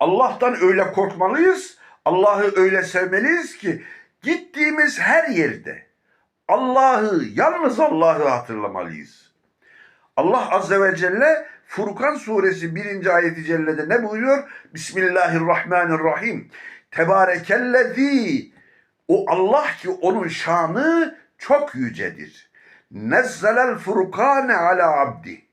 Allah'tan öyle korkmalıyız, Allah'ı öyle sevmeliyiz ki gittiğimiz her yerde Allah'ı, yalnız Allah'ı hatırlamalıyız. Allah Azze ve Celle Furkan suresi 1. ayeti cellede ne buyuruyor? Bismillahirrahmanirrahim. Tebarekellezi o Allah ki onun şanı çok yücedir. Nezzelel furkane ala abdi.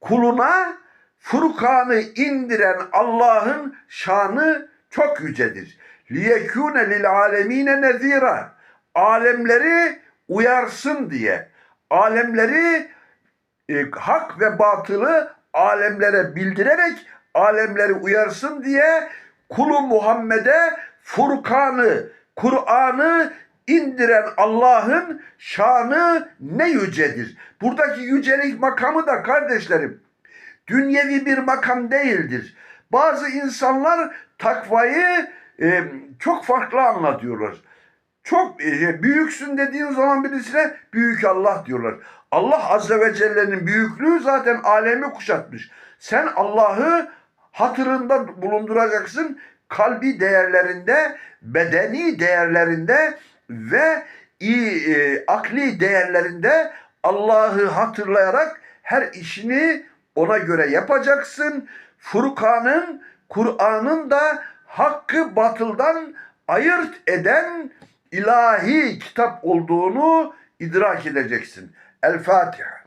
Kuluna Furkan'ı indiren Allah'ın şanı çok yücedir. Liyekûne lil alemine nezira. Alemleri uyarsın diye. Alemleri e, hak ve batılı alemlere bildirerek alemleri uyarsın diye kulu Muhammed'e Furkan'ı, Kur'an'ı indiren Allah'ın şanı ne yücedir. Buradaki yücelik makamı da kardeşlerim dünyevi bir makam değildir. Bazı insanlar takvayı e, çok farklı anlatıyorlar. Çok e, büyüksün dediğin zaman birisine büyük Allah diyorlar. Allah Azze ve Celle'nin büyüklüğü zaten alemi kuşatmış. Sen Allah'ı hatırında bulunduracaksın. Kalbi değerlerinde, bedeni değerlerinde ve e, akli değerlerinde Allah'ı hatırlayarak her işini ona göre yapacaksın. Furkan'ın, Kur'an'ın da hakkı batıldan ayırt eden ilahi kitap olduğunu idrak edeceksin. El Fatiha.